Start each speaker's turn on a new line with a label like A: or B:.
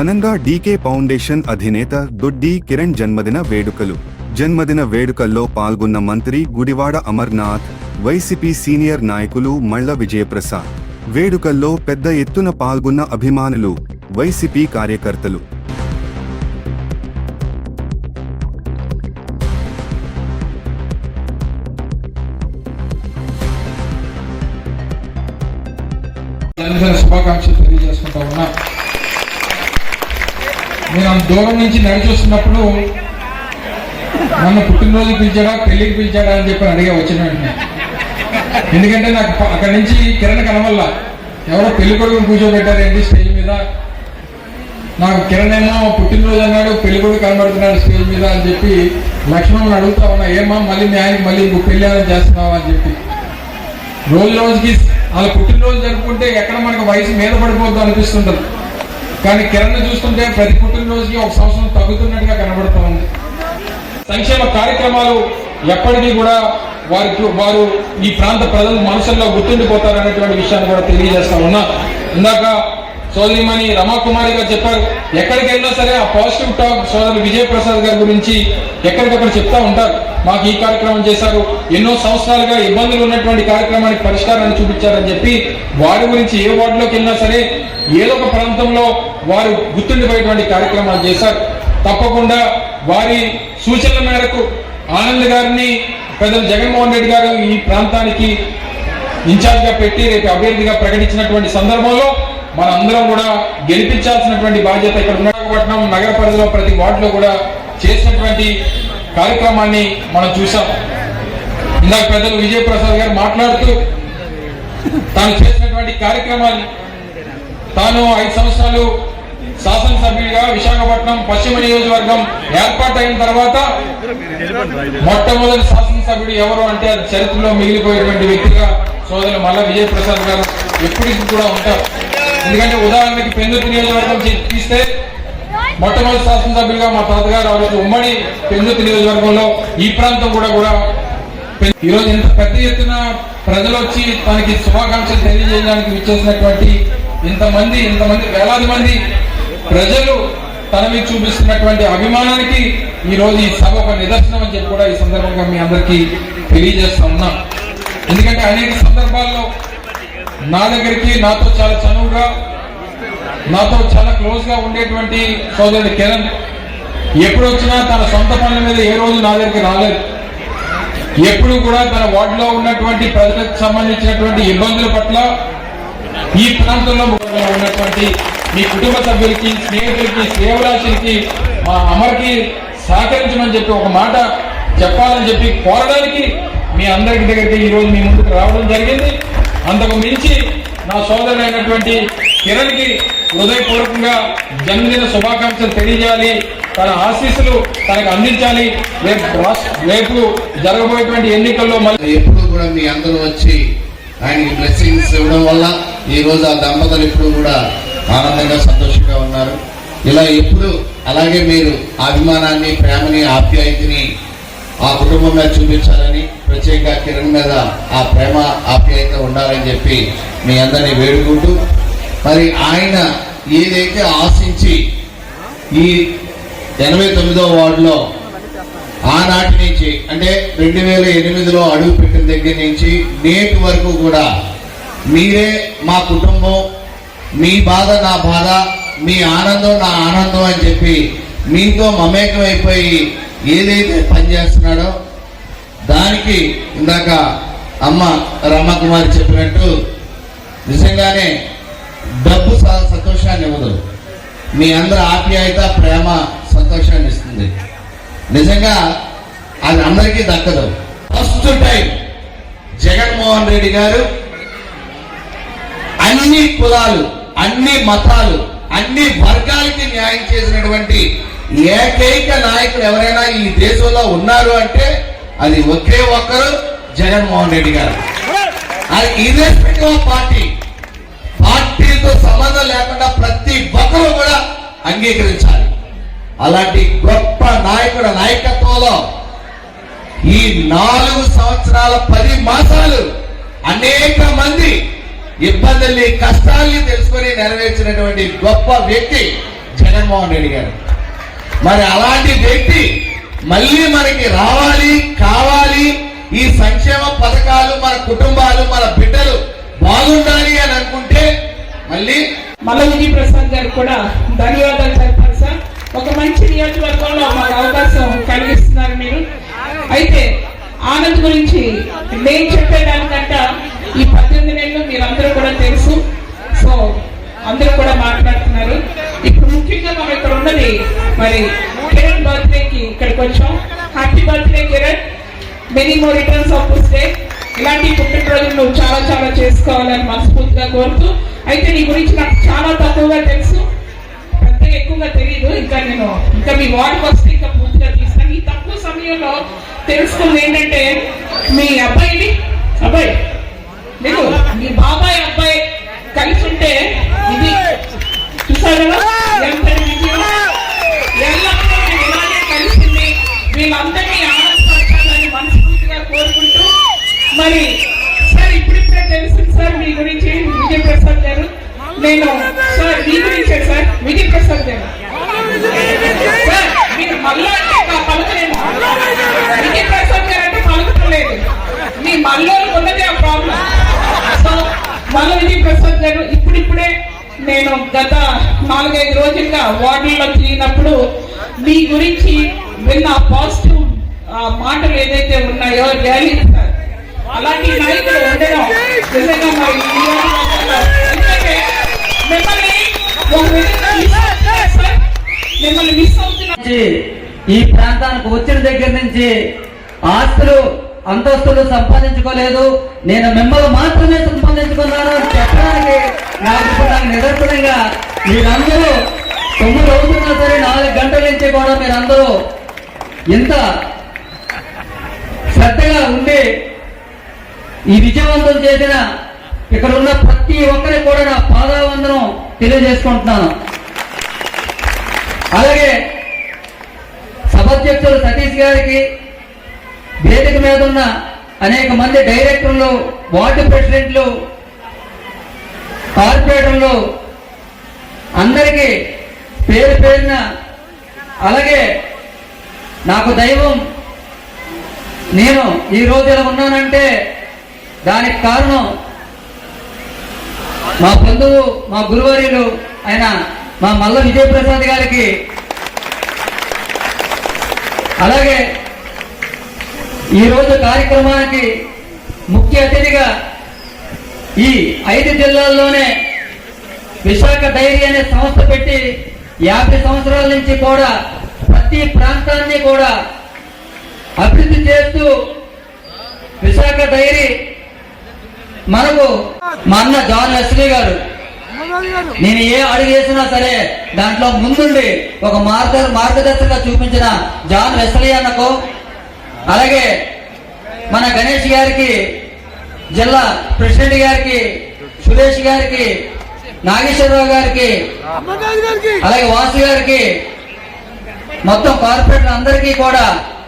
A: ఘనంగా DK foundation అధినేత దొడ్డి కిరణ్ జన్మదిన వేడుకలు. జన్మదిన వేడుకల్లో పాల్గొన్న మంత్రి గుడివాడ అమర్నాథ్ వైసీపీ సీనియర్ నాయకులు మళ్ళ విజయప్రసాద్. వేడుకల్లో పెద్ద ఎత్తున పాల్గొన్న అభిమానులు వైసీపీ కార్యకర్తలు.
B: శుభాకాంక్షలు తెలియజేసుకుంటా ఉన్నా నేను అంత దూరం నుంచి నడిచి వస్తున్నప్పుడు నన్ను పుట్టినరోజు పిలిచాడా పెళ్ళికి పిలిచాడా అని చెప్పి అడిగా వచ్చిన వెంటనే. ఎందుకంటే నాకు అక్కడి నుంచి కిరణ్ కనవల్ల ఎవరో పెళ్ళి కొడుకుని కూర్చోబెట్టారేంటి స్టేజ్ మీద? నాకు కిరణ్ ఏమో పుట్టినరోజు అన్నాడు పెళ్ళి కొడుకు కనబడుతున్నాడు స్టేజ్ మీద అని చెప్పి లక్ష్మణ్ అడుగుతా ఉన్నా ఏమా మళ్ళీ మీ ఆయనకి మళ్ళీ ఇంకో పెళ్ళి ఏమైనా చేస్తున్నావా? అని చెప్పి. రోజు రోజుకి వాళ్ళ పుట్టినరోజు జరుపుకుంటే ఎక్కడ మనకు వయసు మీద పడిపోద్దు అనిపిస్తుంటుంది. కానీ కిరణ్ చూస్తుంటే ప్రతి పుట్టినరోజుకి ఒక సంవత్సరం తగ్గుతున్నట్టుగా కనబడుతూ ఉంది. సంక్షేమ కార్యక్రమాలు ఎప్పటికీ కూడా వారికి వారు ఈ ప్రాంత ప్రజల మనసుల్లో గుర్తుండిపోతారు అనేటువంటి విషయాన్ని కూడా తెలియజేస్తా ఉన్నా. ఇందాక సోదరిమణి రమాకుమారి గారు చెప్పారు ఎక్కడికి వెళ్ళినా సరే ఆ పాజిటివ్ టాక్ సోదరు విజయప్రసాద్ గారి గురించి ఎక్కడికక్కడ చెప్తా ఉంటారు. మాకు ఈ కార్యక్రమం చేశారు. ఎన్నో సంవత్సరాలుగా ఇబ్బందులు ఉన్నటువంటి కార్యక్రమానికి పరిష్కారాన్ని చూపించారని చెప్పి వారి గురించి ఏ వార్డులోకి వెళ్ళినా సరే ఏదో ఒక ప్రాంతంలో వారు గుర్తుండిపోయేటువంటి కార్యక్రమాలు చేశారు. తప్పకుండా వారి సూచనల మేరకు ఆనంద్ గారిని ప్రజలు జగన్మోహన్ రెడ్డి గారు ఈ ప్రాంతానికి ఇన్ఛార్జ్గా పెట్టి రేపు అభ్యర్థిగా ప్రకటించినటువంటి సందర్భంలో మనందరం కూడా గెలిపించాల్సినటువంటి బాధ్యత ఇక్కడ ఉన్న నగర పరిధిలో ప్రతి వార్డులో కూడా చేసినటువంటి కార్యక్రమాన్ని మనం చూసాం ఇందాక పెద్దలు విజయప్రసాద్ గారు మాట్లాడుతూ తాను చేసినటువంటి కార్యక్రమాన్ని తాను ఐదు సంవత్సరాలు శాసనసభ్యుడిగా విశాఖపట్నం పశ్చిమ నియోజకవర్గం ఏర్పాటైన తర్వాత మొట్టమొదటి శాసనసభ్యుడు ఎవరు అంటే అది చరిత్రలో మిగిలిపోయేటువంటి వ్యక్తిగా సోదరులు మల్ల విజయప్రసాద్ గారు ఎప్పటికీ కూడా ఉంటారు. ఎందుకంటే ఉదాహరణకి పెందుతు నియోజకవర్గం తీస్తే మొట్టమొదటి శాసనసభ్యులుగా మా తాతగారు ఆ రోజు ఉమ్మడి పెందుతి నియోజకవర్గంలో ఈ ప్రాంతం కూడా కూడా ఈరోజు ఈ రోజు ఇంత పెద్ద ఎత్తున ప్రజలు వచ్చి తనకి శుభాకాంక్షలు తెలియజేయడానికి విచ్చేసినటువంటి ఇంతమంది ఇంతమంది వేలాది మంది ప్రజలు తన మీద చూపిస్తున్నటువంటి అభిమానానికి ఈ రోజు ఈ సభ ఒక నిదర్శనం అని చెప్పి కూడా ఈ సందర్భంగా మీ అందరికీ తెలియజేస్తా ఉన్నా. ఎందుకంటే అనేక సందర్భాల్లో నా దగ్గరికి నాతో చాలా చనువుగా నాతో చాలా క్లోజ్గా ఉండేటువంటి సోదరుడు కిరణ్ ఎప్పుడు వచ్చినా తన సొంత పనుల మీద ఏ రోజు నా దగ్గరికి రాలేదు. ఎప్పుడు కూడా తన వార్డులో ఉన్నటువంటి ప్రజలకు సంబంధించినటువంటి ఇబ్బందుల పట్ల ఈ ప్రాంతంలో ఉన్నటువంటి మీ కుటుంబ సభ్యులకి స్నేహితులకి సేవరాశులకి మా అమ్మకి సహకరించమని చెప్పి ఒక మాట చెప్పాలని చెప్పి కోరడానికి మీ అందరికి దగ్గరికి ఈరోజు మీ ముందుకు రావడం జరిగింది. అంతకు మించి నా సోదరుడైనటువంటి అయినటువంటి కిరణ్కి హృదయపూర్వకంగా జన్మదిన శుభాకాంక్షలు తెలియజేయాలి. తన ఆశీస్సులు తనకు అందించాలి. రేపు రేపు జరగబోయేటువంటి ఎన్నికల్లో మళ్ళీ
C: ఎప్పుడు కూడా మీ అందరూ వచ్చి ఆయనకి బ్లెస్సింగ్స్ ఇవ్వడం వల్ల ఈ రోజు ఆ దంపతులు ఎప్పుడు కూడా ఆనందంగా సంతోషంగా ఉన్నారు. ఇలా ఎప్పుడు అలాగే మీరు అభిమానాన్ని ప్రేమని ఆప్యాయతని ఆ కుటుంబం మీద చూపించాలని ప్రత్యేకంగా కిరణ్ మీద ఆ ప్రేమ ఆప్యాయత ఉండాలని చెప్పి మీ అందరినీ వేడుకుంటూ మరి ఆయన ఏదైతే ఆశించి ఈ ఎనభై తొమ్మిదో వార్డులో ఆనాటి నుంచి అంటే రెండు వేల ఎనిమిదిలో అడుగు పెట్టిన దగ్గర నుంచి నేటి వరకు కూడా మీరే మా కుటుంబం మీ బాధ నా బాధ మీ ఆనందం నా ఆనందం అని చెప్పి మీతో మమేకమైపోయి ఏదైతే పనిచేస్తున్నాడో దానికి ఇందాక అమ్మ రమ్మకుమారి చెప్పినట్టు నిజంగానే డబ్బు స- సంతోషాన్ని ఇవ్వదు. మీ అందరి ఆప్యాయత ప్రేమ సంతోషాన్ని ఇస్తుంది. నిజంగా అది అందరికీ దక్కదు. ఫస్ట్ టైం జగన్మోహన్ రెడ్డి గారు అన్ని కులాలు అన్ని మతాలు అన్ని వర్గాలకి న్యాయం చేసినటువంటి ఏకైక నాయకులు ఎవరైనా ఈ దేశంలో ఉన్నారు అంటే అది ఒకే ఒక్కరు జగన్మోహన్ రెడ్డి గారు. అది ఇర్రెస్పెక్టివ్ ఆఫ్ పార్టీ. పార్టీతో సంబంధం లేకుండా ప్రతి ఒక్కరూ కూడా అంగీకరించాలి. అలాంటి గొప్ప నాయకుడు నాయకత్వంలో ఈ నాలుగు సంవత్సరాల పది మాసాలు అనేక మంది ఇబ్బందుల్ని కష్టాల్ని తెలుసుకొని నెరవేర్చినటువంటి గొప్ప వ్యక్తి జగన్మోహన్ రెడ్డి గారు. మరి అలాంటి వ్యక్తి మళ్ళీ మనకి రావాలి కావాలి. ఈ సంక్షేమ పథకాలు మన కుటుంబాలు మన బిడ్డలు బాగుండాలి అని అనుకుంటే మళ్ళీ
D: మల్ల విజయ్ ప్రసాద్ గారు కూడా ధన్యవాదాలు చెప్పాలి సార్. ఒక మంచి నియోజకవర్గంలో మాకు అవకాశం కలిగిస్తున్నారు మీరు. అయితే ఆనంద్ గురించి నేను చెప్పేదానికంట ఈ పద్దెనిమిది నెలలు మీరందరూ కూడా తెలుసు. సో అందరూ కూడా మాట్లాడుతున్నారు. ఇప్పుడు ముఖ్యంగా మనం ఇక్కడ ఉన్నది మరి కిరణ్ బర్త్డేకి ఇక్కడికి వచ్చాం. Happy birthday Kiran many more returns of day ఇలాంటి పుట్టినరోజు నువ్వు చాలా చాలా చేసుకోవాలని మనస్ఫూర్తిగా కోరుతూ అయితే నీ గురించి నాకు చాలా తక్కువగా తెలుసు. పెద్దగా ఎక్కువగా తెలియదు ఇంకా నేను ఇంకా మీ వార్డుకి వస్తే ఇంకా పూర్తిగా తీస్తాను ఈ తక్కువ సమయంలో తెలుసుకుంది ఏంటంటే మీ అబ్బాయిని అబ్బాయి నీకు మీ బాబాయ్ అబ్బాయి కలిసి ఉంటే ఇది చూసారు? కదా ఎంత కలిసింది. వీళ్ళందరినీ నేను సార్ మీ గురించే సార్. విజయ్ ప్రసాద్ గారు సార్ మీరు మళ్ళా అంటే ఇంకా పలకలేను విజయ్ ప్రసాద్ గారు అంటే పలకలేదు మీ మళ్ళీ ఉన్నదే ఆ ప్రాబ్లం. సో మల్ల విజయ్ ప్రసాద్ గారు ఇప్పుడిప్పుడే నేను గత నాలుగైదు రోజులుగా వార్డుల్లో తిరిగినప్పుడు మీ గురించి విన్న పాజిటివ్ మాటలు ఏదైతే ఉన్నాయో ర్యాలీ సార్. అలాంటి నాయకులు ఉండడం మిమ్మల్ని మిస్ అవుతున్నారు
E: ఈ ప్రాంతానికి వచ్చిన దగ్గర నుంచి ఆస్తులు అంతస్తులు సంపాదించుకోలేదు. నేను మిమ్మల్ని మాత్రమే సంపాదించుకున్నాను అని చెప్పడానికి నాకు నాకు నిదర్శనంగా మీరందరూ తొమ్మిది అవుతున్నా సరే నాలుగు గంటల నుంచి కూడా మీరందరూ ఇంత శ్రద్ధగా ఉండి ఈ విజయవంతం చేసిన ఇక్కడ ఉన్న ప్రతి ఒక్కరికి కూడా నా పాదావందనం తెలియజేసుకుంటున్నాను. అలాగే సభాధ్యక్షులు సతీష్ గారికి వేదిక మీద ఉన్న అనేక మంది డైరెక్టర్లు వార్డు ప్రెసిడెంట్లు కార్పొరేటర్లు అందరికీ పేరు పేరున అలాగే నాకు దైవం నేను ఈ రోజు ఇలా ఉన్నానంటే దానికి కారణం మా బంధువు మా గురువర్యులు ఆయన మా మల్ల విజయప్రసాద్ గారికి. అలాగే ఈరోజు కార్యక్రమానికి ముఖ్య అతిథిగా ఈ ఐదు జిల్లాల్లోనే విశాఖ డైరీ అనే సంస్థ పెట్టి యాభై సంవత్సరాల నుంచి కూడా ప్రతి ప్రాంతాన్ని కూడా అభివృద్ధి చేస్తూ విశాఖ డైరీ మనకు మా అన్న జాన్ వెస్లీ గారు నేను ఏ అడుగు వేసినా సరే దాంట్లో ముందుండి ఒక మార్గ మార్గదర్శకంగా చూపించిన జాన్ వెస్లీ అన్నకు అలాగే మన గణేష్ గారికి జిల్లా ప్రెసిడెంట్ గారికి సురేష్ గారికి నాగేశ్వరరావు గారికి అలాగే వాసు గారికి మొత్తం కార్పొరేటర్ అందరికీ కూడా